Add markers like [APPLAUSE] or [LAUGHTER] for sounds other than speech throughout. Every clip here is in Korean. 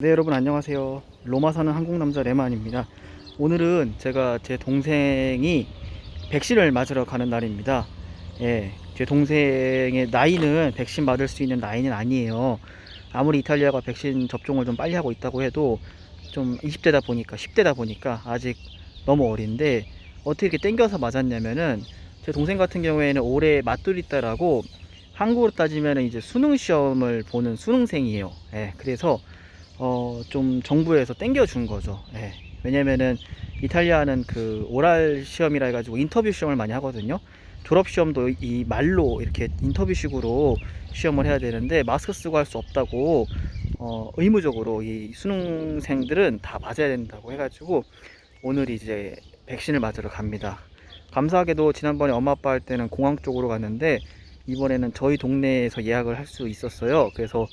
네 여러분 안녕하세요. 로마 사는 한국 남자 레만입니다. 오늘은 제가 제 동생이 백신을 맞으러 가는 날입니다. 예, 제 동생의 나이는 백신 맞을 수 있는 나이는 아니에요. 아무리 이탈리아가 백신 접종을 좀 빨리 하고 있다고 해도 좀 20대다 보니까 10대다 보니까 아직 너무 어린데 어떻게 땡겨서 맞았냐면은 제 동생 같은 경우에는 올해 맞돌이따라고 한국으로 따지면은 이제 수능 시험을 보는 수능생이에요. 예, 그래서 어, 좀 정부에서 땡겨준 거죠. 예. 왜냐면은 이탈리아는 그 오랄 시험이라 해가지고 인터뷰 시험을 많이 하거든요. 졸업 시험도 이 말로 이렇게 인터뷰식으로 시험을 해야 되는데 마스크 쓰고 할 수 없다고 어, 의무적으로 이 수능생들은 다 맞아야 된다고 해가지고 오늘 이제 백신을 맞으러 갑니다. 감사하게도 지난번에 엄마 아빠 할 때는 공항 쪽으로 갔는데 이번에는 저희 동네에서 예약을 할 수 있었어요. 그래서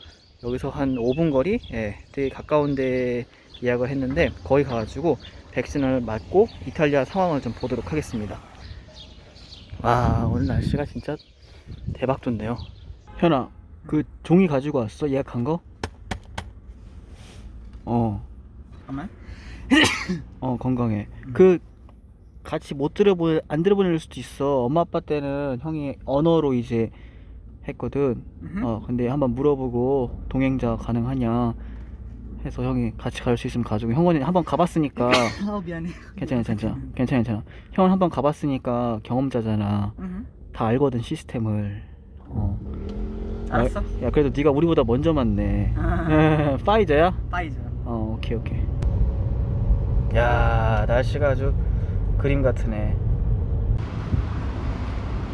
여기서 한 5분 거리, 예, 되게 가까운 데 예약을 했는데 거기 가가지고 백신을 맞고 이탈리아 상황을 좀 보도록 하겠습니다. 와 오늘 날씨가 진짜 대박 좋네요. 현아, 그 종이 가지고 왔어? 예약한 거? 어, 잠깐만. [COUGHS] 어 건강해. 그 같이 못 들어보 안 들어보낼 수도 있어. 엄마 아빠 때는 형이 언어로 이제 했거든. 어 근데 한번 물어보고 동행자 가능하냐 해서 형이 같이 갈 수 있으면 가지고 형은 한번 가봤으니까 [LAUGHS] 어 미안해. 괜찮아 [LAUGHS] 괜찮아 괜찮아 괜찮아 형은 한번 가봤으니까 경험자잖아 응. 다 알거든 시스템을 어. 알았어. 야, 야 그래도 네가 우리보다 먼저 맞네 아, [LAUGHS] 파이저야? 파이저. 어 오케이 오케이 야 날씨가 아주 그림 같으네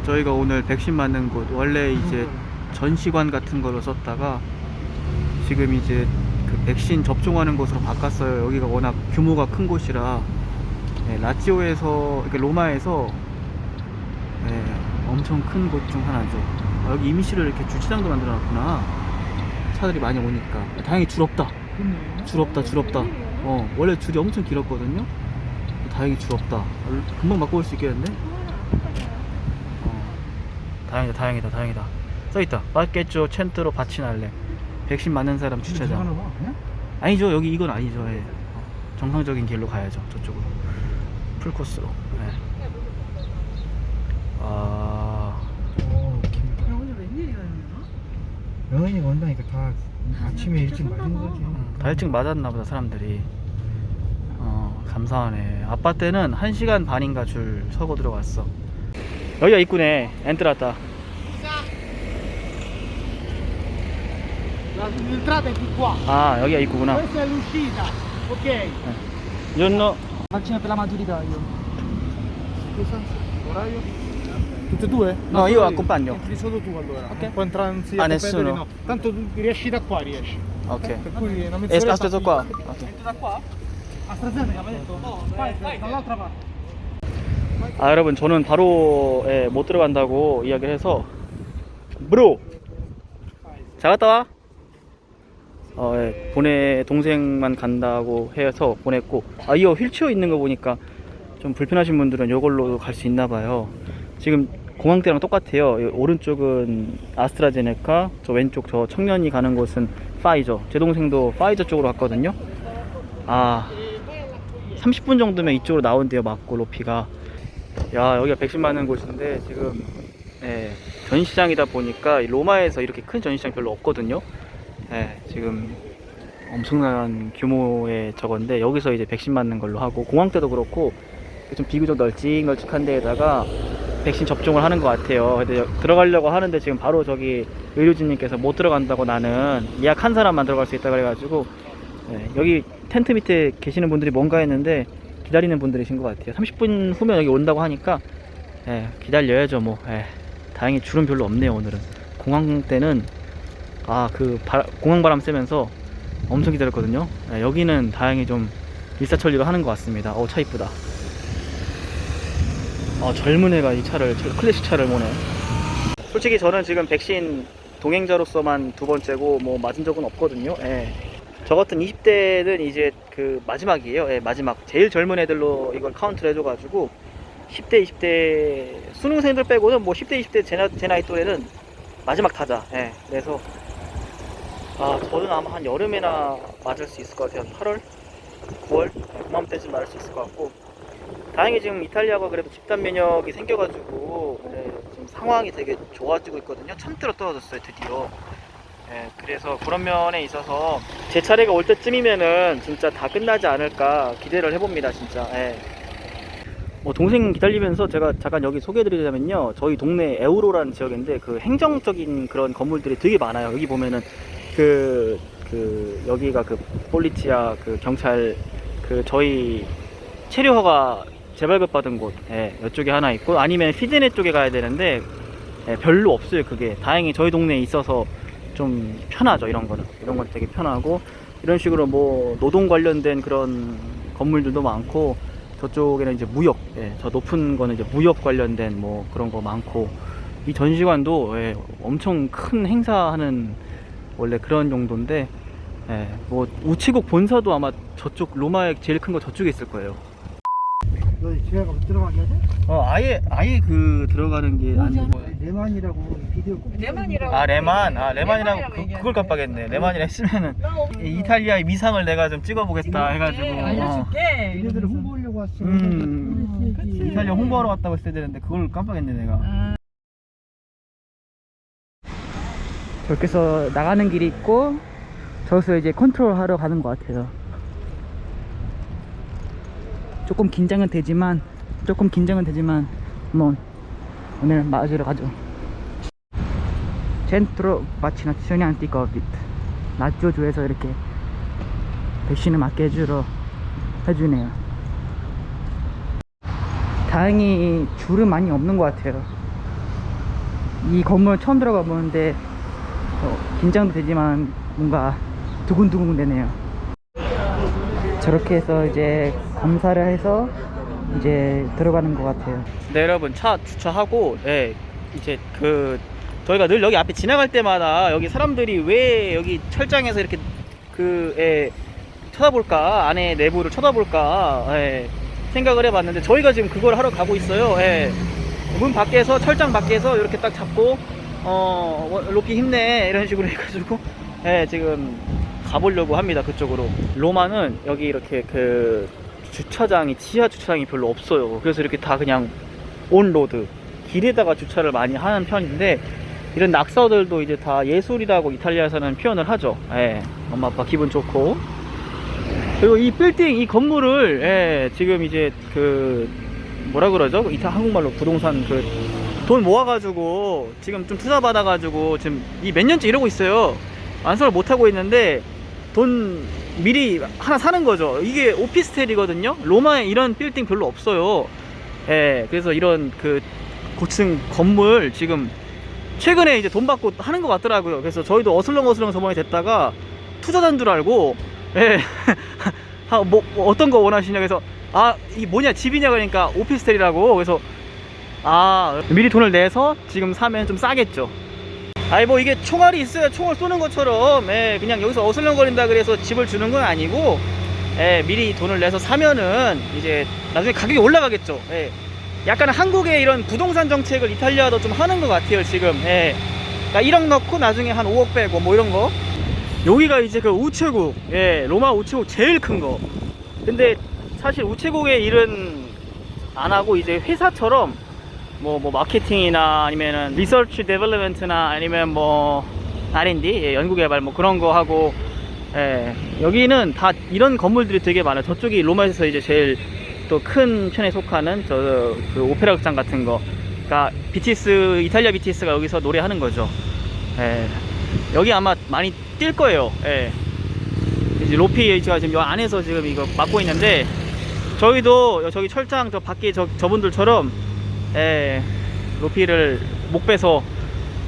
저희가 오늘 백신 맞는 곳 원래 이제 전시관 같은 걸로 썼다가 지금 이제 그 백신 접종하는 곳으로 바꿨어요. 여기가 워낙 규모가 큰 곳이라 네, 라치오에서 이렇게 로마에서 네, 엄청 큰 곳 중 하나죠. 아, 여기 임시로 이렇게 주차장도 만들어 놨구나. 차들이 많이 오니까 다행히 줄 없다. 줄 없다, 줄 없다. 어 원래 줄이 엄청 길었거든요. 다행히 줄 없다. 금방 바꿔 올 수 있겠는데? 어, 다행이다, 다행이다, 다행이다. 써있다. 빠겠죠, 첸트로 바치날레. 백신 맞는 사람 주차장. 아니죠, 여기 이건 아니죠. 예. 어, 정상적인 길로 가야죠, 저쪽으로. 풀코스로. 예. 아, 오늘 웬일이야 영은이가 온다니까 다 아침에 일찍 맞은 거지. 다 일찍 맞았나 보다, 사람들이. 어, 감사하네. 아빠 때는 1시간 반인가 줄 서고 들어갔어. 여기가 입구네. 엔트라다. L'entrata è di qua. 아, 여기가 입구구나. Questa è l'uscita. Ok. 연노. Vaccino per la maturità io. Scusa, orario? Tutte e due? No, io accompagno. Entri solo tu allora. Ok. Non può entrare in Ah, a nessuno? No. Tanto tu riesci da qua, riesci. 오케이. Per cui una 에, mezz'ora aspetta qua. passi- 오케이. Entro da qua? AstraZeneca, mi ha detto? No, vai, dall'altra parte. 아 여러분 저는 바로 예, 못 들어간다고 이야기를 해서 브로 잘 갔다 와. 어, 예, 보내 동생만 간다고 해서 보냈고 아 이거 휠체어 있는 거 보니까 좀 불편하신 분들은 이걸로 갈 수 있나 봐요. 지금 공항 때랑 똑같아요. 이 오른쪽은 아스트라제네카, 저 왼쪽 저 청년이 가는 곳은 파이저. 제 동생도 파이저 쪽으로 갔거든요. 아 30분 정도면 이쪽으로 나온대요 맞고 로피가 야 여기가 백신 맞는 곳인데 지금 예, 전시장이다 보니까 이 로마에서 이렇게 큰 전시장 별로 없거든요. 예, 지금 엄청난 규모의 저건데 여기서 이제 백신 맞는 걸로 하고 공항 때도 그렇고 좀 비교적 널찍널찍한 데에다가 백신 접종을 하는 것 같아요. 근데 여- 들어가려고 하는데 지금 바로 저기 의료진님께서 못 들어간다고 나는 예약 한 사람만 들어갈 수 있다 그래가지고 예, 여기 텐트 밑에 계시는 분들이 뭔가 했는데 기다리는 분들이신 것 같아요. 30분 후면 여기 온다고 하니까 예, 기다려야죠 뭐. 예, 다행히 줄은 별로 없네요 오늘은. 공항 때는 아그 공항 바람 쐬면서 엄청 기다렸거든요. 예, 여기는 다행히 좀 일사천리로 하는 것 같습니다. 어 차 이쁘다. 어 젊은 애가 이 차를 저 클래식 차를 모네. 솔직히 저는 지금 백신 동행자로서만 두 번째고 뭐 맞은 적은 없거든요. 예. 저 같은 20대는 이제 그 마지막이에요. 예, 마지막. 제일 젊은 애들로 이걸 카운트를 해줘가지고 10대, 20대 수능생들 빼고는 뭐 10대, 20대 제, 나, 제 나이 또래는 마지막 타자. 예, 그래서 아 저는 아마 한 여름에나 맞을 수 있을 것 같아요. 한 8월, 9월 그맘때쯤 맞을 수 있을 것 같고 다행히 지금 이탈리아가 그래도 집단 면역이 생겨가지고 예, 지금 상황이 되게 좋아지고 있거든요. 천대로 떨어졌어요 드디어. 예, 그래서 그런 면에 있어서 제 차례가 올 때쯤이면은 진짜 다 끝나지 않을까 기대를 해봅니다 진짜. 예. 뭐 동생 기다리면서 제가 잠깐 여기 소개해드리자면요 저희 동네 에우로라는 지역인데 그 행정적인 그런 건물들이 되게 많아요 여기 보면은 그, 그 여기가 그 폴리치아 그 경찰 그 저희 체류허가 재발급 받은 곳 예, 이쪽에 하나 있고 아니면 피드네 쪽에 가야 되는데 예, 별로 없어요 그게 다행히 저희 동네에 있어서 좀 편하죠 이런 거는 이런 건 되게 편하고 이런 식으로 뭐 노동 관련된 그런 건물들도 많고 저쪽에는 이제 무역 예, 저 높은 거는 이제 무역 관련된 뭐 그런 거 많고 이 전시관도 예, 엄청 큰 행사하는 원래 그런 용도인데 예, 뭐 우체국 본사도 아마 저쪽 로마에 제일 큰 거 저쪽에 있을 거예요. 너 집에 가면 들어가게 돼? 어 아예 아예 그 들어가는 게 안. 레만이라고 비디오 꼭 레만이라고. 아 레만 아 레만이라고 그. 그걸 깜빡했네 레만이라 했으면은 이 이탈리아의 미상을 내가 좀 찍어보겠다 해가지고 네, 어. 알려줄게. 얘네들. 홍보하려고 왔어 음. 그치. 이탈리아 홍보하러 왔다고 했어야 되는데 그걸 깜빡했네 내가 아, 저렇게 해서 나가는 길이 있고 저기서 이제 컨트롤 하러 가는 것 같아요 조금 긴장은 되지만 조금 긴장은 되지만 한번 오늘 맞으러 가죠. 젠트로 마치나치오니 안티코빗 나쪼주에서 이렇게 백신을 맞게 해주러 해주네요. 다행히 줄은 많이 없는 것 같아요. 이 건물 처음 들어가 보는데 어, 긴장도 되지만 뭔가 두근두근 되네요. 저렇게 해서 이제 검사를 해서 이제 들어가는 것 같아요. 네 여러분 차 주차하고 예 이제 그 저희가 늘 여기 앞에 지나갈 때마다 여기 사람들이 왜 여기 철장에서 이렇게 그 예, 쳐다볼까 안에 내부를 쳐다볼까 예, 생각을 해봤는데 저희가 지금 그걸 하러 가고 있어요. 예. 문 밖에서 철장 밖에서 이렇게 딱 잡고 어 뭐, 로키 힘내 이런 식으로 해가지고 예 지금 가보려고 합니다 그쪽으로 로마는 여기 이렇게 그 주차장이 지하 주차장이 별로 없어요. 그래서 이렇게 다 그냥 온로드 길에다가 주차를 많이 하는 편인데 이런 낙서들도 이제 다 예술이라고 이탈리아에서는 표현을 하죠. 예 엄마 아빠 기분 좋고. 그리고 이 빌딩 이 건물을 예 지금 이제 그 뭐라 그러죠? 이탈 한국말로 부동산 그 돈 모아가지고 지금 좀 투자 받아가지고 지금 이 몇 년째 이러고 있어요. 완성을 못 하고 있는데 돈 미리 하나 사는 거죠. 이게 오피스텔이거든요. 로마에 이런 빌딩 별로 없어요. 예, 그래서 이런 그 고층 건물 지금 최근에 이제 돈 받고 하는 것 같더라고요. 그래서 저희도 어슬렁어슬렁 저번에 됐다가 투자단 줄 알고 예, [LAUGHS] 아, 뭐, 뭐 어떤 거 원하시냐 그래서 아이 뭐냐 집이냐 그러니까 오피스텔이라고 그래서 아 미리 돈을 내서 지금 사면 좀 싸겠죠 아니 뭐 이게 총알이 있어야 총을 쏘는 것처럼 예, 그냥 여기서 어슬렁거린다 그래서 집을 주는 건 아니고 예, 미리 돈을 내서 사면은 이제 나중에 가격이 올라가겠죠 예. 약간 한국의 이런 부동산 정책을 이탈리아도 좀 하는 것 같아요 지금 예. 그러니까 1억 넣고 나중에 한 5억 빼고 뭐 이런 거 여기가 이제 그 우체국 예, 로마 우체국 제일 큰 거 근데 사실 우체국의 일은 안 하고 이제 회사처럼 뭐, 뭐 마케팅이나 아니면은 리서치 데벨롭먼트나 아니면 뭐 R&D 예, 연구개발 뭐 그런 거 하고 예, 여기는 다 이런 건물들이 되게 많아요. 저쪽이 로마에서 이제 제일 또 큰 편에 속하는 저 그 오페라 극장 같은 거. 그러니까 BTS 이탈리아 BTS가 여기서 노래하는 거죠. 예, 여기 아마 많이 뛸 거예요. 예. 이제 로피가 지금 이 안에서 지금 이거 맡고 있는데 저희도 저기 철장 저 밖에 저, 저분들처럼 예, 로피를 목 빼서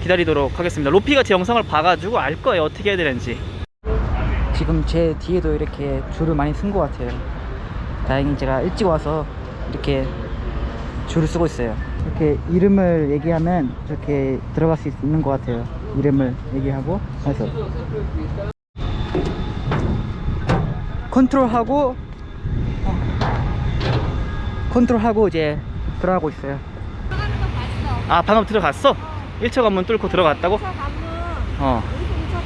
기다리도록 하겠습니다. 로피가 제 영상을 봐가지고 알 거예요. 어떻게 해야 되는지. 지금 제 뒤에도 이렇게 줄을 많이 쓴 것 같아요. 다행히 제가 일찍 와서 이렇게 줄을 쓰고 있어요. 이렇게 이름을 얘기하면 이렇게 들어갈 수 있는 것 같아요. 이름을 얘기하고 해서 컨트롤하고 컨트롤하고 이제 들어가고 있어요. 아 방금 들어갔어? 1차 관문 뚫고 들어갔다고? 2차 관문. 어.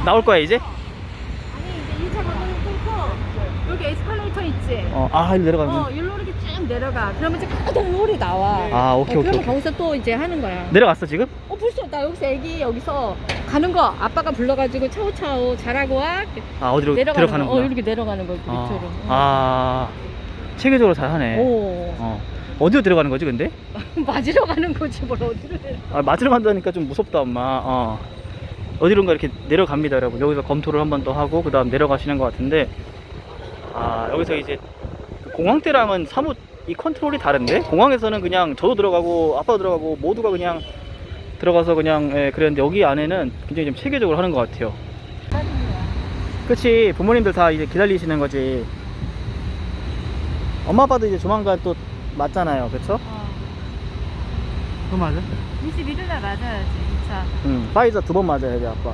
나올 거야 이제? 아니 이제 2차 관문 뚫고 여기 에스컬레이터 있지? 어아 일로 내려가면 어 일로 이렇게 쭉 내려가. 그러면 이제 꼴이 나와. 아 오케이 어, 오케이, 그러면 거기서 또 이제 하는 거야. 내려갔어 지금? 어 벌써 나 여기서 애기 여기서 가는 거 아빠가 불러가지고 차오차오 잘하고 와 아 어디로 내려가는 거어 이렇게 내려가는 거 밑으로. 아, 어. 아, 체계적으로 잘하네. 오. 어. 어디로 들어가는 거지, 근데? [LAUGHS] 맞으러 가는 거지 뭘 어디로 내. 아, 맞으러 간다니까 좀 무섭다, 엄마. 어. 어디론가 이렇게 내려갑니다, 여러분. 여기서 검토를 한 번 더 하고, 그 다음 내려가시는 것 같은데, 아, 여기서 이제 그 공항 때랑은 사뭇 이 컨트롤이 다른데? 공항에서는 그냥 저도 들어가고, 아빠도 들어가고, 모두가 그냥 들어가서 그냥, 예, 그랬는데, 여기 안에는 굉장히 좀 체계적으로 하는 것 같아요. 그치, 부모님들 다 이제 기다리시는 거지. 엄마 아빠도 이제 조만간 또 맞잖아요, 그쵸? 그거 맞아? 21일 날 맞아야지 2차 응, 파이자 두 번 맞아야 돼, 아빠.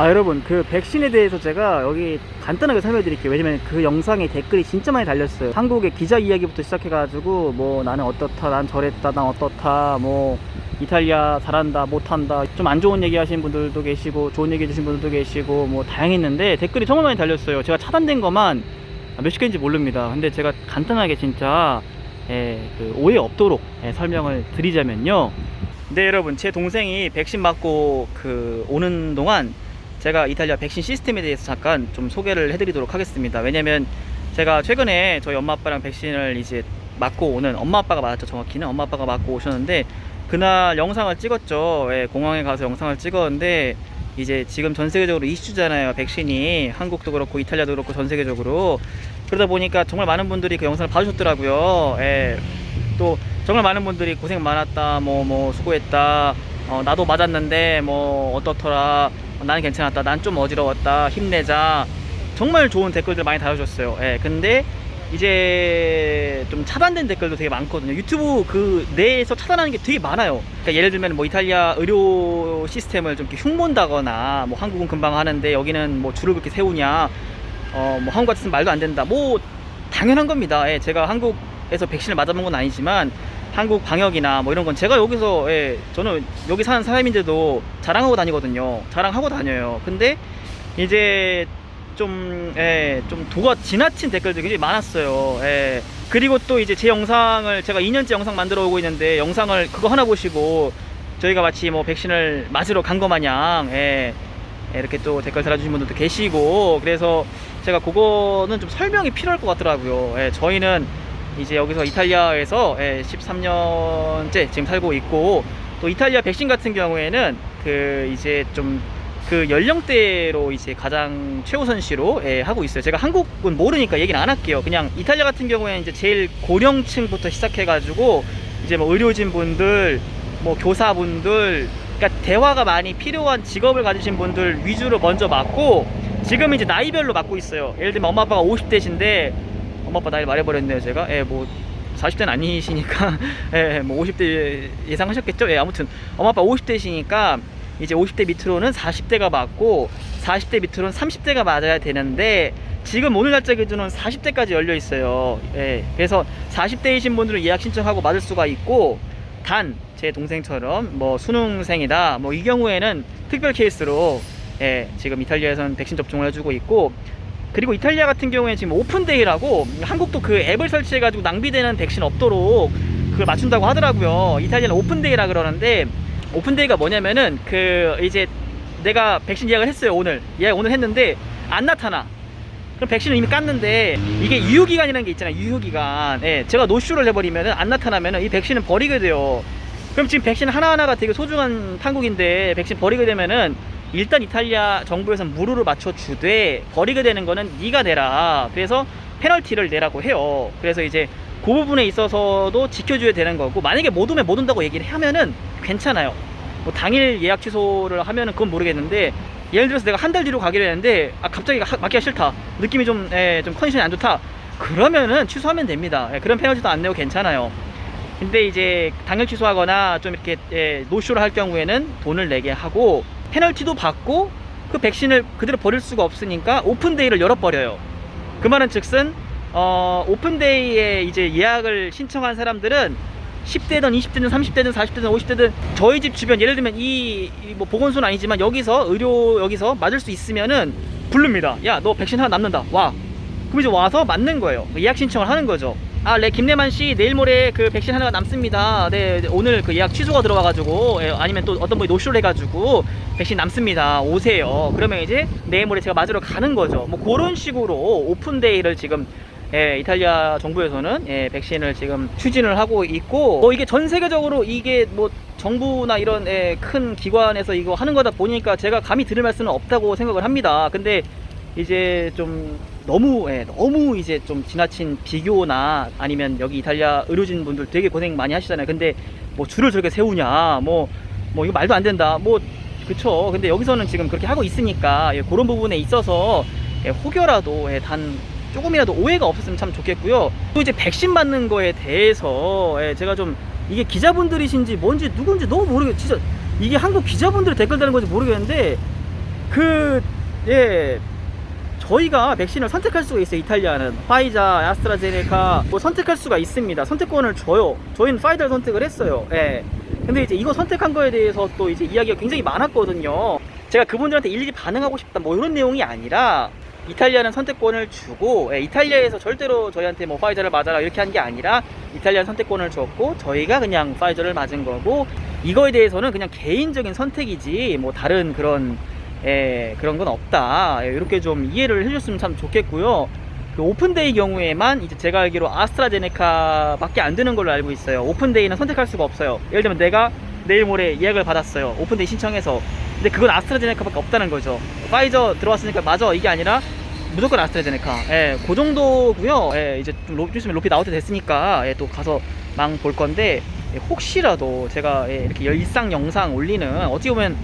아, 여러분, 그 백신에 대해서 제가 여기 간단하게 설명해 드릴게요. 왜냐면 그 영상에 댓글이 진짜 많이 달렸어요. 한국의 기자 이야기부터 시작해가지고, 뭐, 나는 어떻다, 난 저랬다, 난 어떻다, 뭐, 이탈리아 잘한다, 못한다. 좀 안 좋은 얘기 하시는 분들도 계시고, 좋은 얘기 해주신 분들도 계시고, 뭐, 다양했는데, 댓글이 정말 많이 달렸어요. 제가 차단된 것만 몇십 개인지 모릅니다. 근데 제가 간단하게 진짜 예, 그 오해 없도록 예, 설명을 드리자면요. 네, 여러분, 제 동생이 백신 맞고 그 오는 동안 제가 이탈리아 백신 시스템에 대해서 잠깐 좀 소개를 해드리도록 하겠습니다. 왜냐면 제가 최근에 저희 엄마 아빠랑 백신을 이제 맞고 오는 엄마 아빠가 맞았죠. 정확히는 엄마 아빠가 맞고 오셨는데 그날 영상을 찍었죠. 예, 공항에 가서 영상을 찍었는데 이제 지금 전 세계적으로 이슈잖아요. 백신이 한국도 그렇고 이탈리아도 그렇고 전 세계적으로 그러다 보니까 정말 많은 분들이 그 영상을 봐주셨더라고요. 예. 또 정말 많은 분들이 고생 많았다, 뭐뭐 수고했다, 어, 나도 맞았는데 뭐 어떻더라, 어, 나는 괜찮았다, 난 좀 어지러웠다, 힘내자. 정말 좋은 댓글들 많이 달아주셨어요. 예. 근데 이제 좀 차단된 댓글도 되게 많거든요. 유튜브 그 내에서 차단하는 게 되게 많아요. 그러니까 예를 들면 뭐 이탈리아 의료 시스템을 좀 이렇게 흉본다거나 뭐 한국은 금방 하는데 여기는 뭐 줄을 그렇게 세우냐, 어 뭐 한국 같은 말도 안 된다. 뭐 당연한 겁니다. 예, 제가 한국에서 백신을 맞아본 건 아니지만 한국 방역이나 뭐 이런 건 제가 여기서 예, 저는 여기 사는 사람인데도 자랑하고 다니거든요. 자랑하고 다녀요. 근데 이제 좀, 예, 좀 도가 지나친 댓글들이 굉장히 많았어요. 예. 그리고 또 이제 제 영상을 제가 2년째 영상 만들어 오고 있는데 영상을 그거 하나 보시고 저희가 마치 뭐 백신을 맞으러 간 거 마냥 예, 예, 이렇게 또 댓글 달아주신 분들도 계시고 그래서 제가 그거는 좀 설명이 필요할 것 같더라고요. 예, 저희는 이제 여기서 이탈리아에서 예, 13년째 지금 살고 있고 또 이탈리아 백신 같은 경우에는 그 이제 좀 그 연령대로 이제 가장 최우선시로 예, 하고 있어요. 제가 한국은 모르니까 얘기는 안 할게요. 그냥 이탈리아 같은 경우에는 이제 제일 고령층부터 시작해가지고 이제 뭐 의료진 분들, 뭐 교사분들, 그러니까 대화가 많이 필요한 직업을 가지신 분들 위주로 먼저 맞고 지금 이제 나이별로 맞고 있어요. 예를 들면 엄마 아빠가 50대신데 엄마 아빠 나이 말해버렸네요 제가. 예, 뭐 40대는 아니시니까 [LAUGHS] 예, 뭐 50대 예상하셨겠죠? 예, 아무튼 엄마 아빠 50대시니까 이제 50대 밑으로는 40대가 맞고 40대 밑으로는 30대가 맞아야 되는데 지금 오늘 날짜 기준은 40대까지 열려 있어요. 예. 그래서 40대이신 분들은 예약 신청하고 맞을 수가 있고 단 제 동생처럼 뭐 수능생이다 뭐 이 경우에는 특별 케이스로 예, 지금 이탈리아에서는 백신 접종을 해주고 있고 그리고 이탈리아 같은 경우에 지금 오픈데이라고 한국도 그 앱을 설치해가지고 낭비되는 백신 없도록 그걸 맞춘다고 하더라고요. 이탈리아는 오픈데이라 그러는데 오픈데이가 뭐냐면은 그 이제 내가 백신 예약을 했어요 오늘. 예약 오늘 했는데 안 나타나. 그럼 백신을 이미 깠는데 이게 유효기간이라는 게 있잖아요 유효기간. 예, 제가 노쇼를 해버리면은 안 나타나면은 이 백신은 버리게 돼요. 그럼 지금 백신 하나하나가 되게 소중한 판국인데 백신 버리게 되면은 일단 이탈리아 정부에서 무료로 맞춰 주되 버리게 되는 거는 네가 내라. 그래서 페널티를 내라고 해요. 그래서 이제 그 부분에 있어서도 지켜줘야 되는 거고 만약에 못 오면 못 온다고 얘기를 하면은 괜찮아요. 뭐 당일 예약 취소를 하면은 그건 모르겠는데 예를 들어서 내가 한 달 뒤로 가기로 했는데 아 갑자기 하- 맞기가 싫다. 느낌이 좀, 예, 좀 컨디션이 안 좋다. 그러면은 취소하면 됩니다. 예, 그런 페널티도 안 내고 괜찮아요. 근데 이제 당일 취소하거나 좀 이렇게 예, 노쇼를 할 경우에는 돈을 내게 하고 페널티도 받고 그 백신을 그대로 버릴 수가 없으니까 오픈데이를 열어버려요 그 말은 즉슨 어, 오픈데이에 이제 예약을 신청한 사람들은 10대든 20대든 30대든 40대든 50대든 저희 집 주변 예를 들면 이 뭐 보건소는 아니지만 여기서 의료 여기서 맞을 수 있으면은 부릅니다. 야 너 백신 하나 남는다. 와. 그럼 이제 와서 맞는 거예요. 예약 신청을 하는 거죠. 아, 네, 김래만 씨, 내일 모레 그 백신 하나가 남습니다. 네, 오늘 그 예약 취소가 들어와가지고, 예, 아니면 또 어떤 분이 노쇼를 해가지고, 백신 남습니다. 오세요. 그러면 이제 내일 모레 제가 맞으러 가는 거죠. 뭐 그런 식으로 오픈데이를 지금 예, 이탈리아 정부에서는 예, 백신을 지금 추진을 하고 있고 뭐 이게 전 세계적으로 이게 뭐 정부나 이런 예, 큰 기관에서 이거 하는 거다 보니까 제가 감히 들을 말씀은 없다고 생각을 합니다. 근데 이제 좀 너무 예, 너무 이제 좀 지나친 비교나 아니면 여기 이탈리아 의료진 분들 되게 고생 많이 하시잖아요. 근데 뭐 줄을 저렇게 세우냐 뭐뭐 이거 말도 안 된다. 뭐 그쵸. 근데 여기서는 지금 그렇게 하고 있으니까 예, 그런 부분에 있어서 예, 혹여라도 예, 단 조금이라도 오해가 없었으면 참 좋겠고요. 또 이제 백신 맞는 거에 대해서 예, 제가 좀 이게 기자분들이신지 뭔지 누군지 너무 모르겠 진짜 이게 한국 기자분들이 댓글 다는 건지 모르겠는데 그 예 저희가 백신을 선택할 수가 있어요 이탈리아는. 파이자 아스트라제네카 뭐 선택할 수가 있습니다. 선택권을 줘요. 저희는 파이자를 선택을 했어요. 예. 근데 이제 이거 선택한 거에 대해서 또 이제 이야기가 굉장히 많았거든요. 제가 그분들한테 일일이 반응하고 싶다 뭐 이런 내용이 아니라 이탈리아는 선택권을 주고 예, 이탈리아에서 절대로 저희한테 뭐 파이자를 맞아라 이렇게 한 게 아니라 이탈리아 선택권을 줬고 저희가 그냥 파이자를 맞은 거고 이거에 대해서는 그냥 개인적인 선택이지 뭐 다른 그런 예, 그런 건 없다. 예, 이렇게 좀 이해를 해줬으면 참 좋겠고요. 그 오픈데이 경우에만 이제 제가 알기로 아스트라제네카밖에 안 되는 걸로 알고 있어요. 오픈데이는 선택할 수가 없어요. 예를 들면 내가 내일 모레 예약을 받았어요. 오픈데이 신청해서. 근데 그건 아스트라제네카밖에 없다는 거죠. 파이저 들어왔으니까 맞아 이게 아니라 무조건 아스트라제네카. 예, 그 정도고요. 예, 이제 좀 로, 좀 있으면 로피 나올 때 됐으니까 예, 또 가서 망 볼 건데 예, 혹시라도 제가 예, 이렇게 일상 영상 올리는 어찌 보면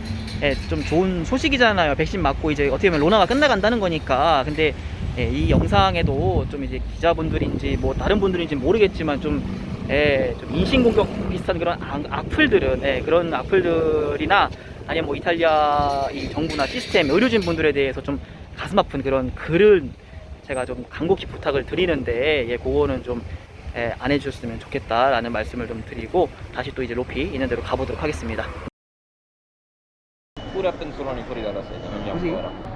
예, 좀 좋은 소식이잖아요. 백신 맞고 이제 어떻게 보면 로나가 끝나간다는 거니까. 근데 예, 이 영상에도 좀 이제 기자분들인지 뭐 다른 분들인지 모르겠지만 좀, 예, 좀 인신공격 비슷한 그런 악, 악플들은 예, 그런 악플들이나 아니면 뭐 이탈리아 이 정부나 시스템 의료진 분들에 대해서 좀 가슴 아픈 그런 글을 제가 좀 간곡히 부탁을 드리는데 예, 그거는 좀 예, 안 해주셨으면 좋겠다라는 말씀을 좀 드리고 다시 또 이제 높이 있는 대로 가보도록 하겠습니다. Pure a penzoloni fuori dalla sede, non Così? ancora.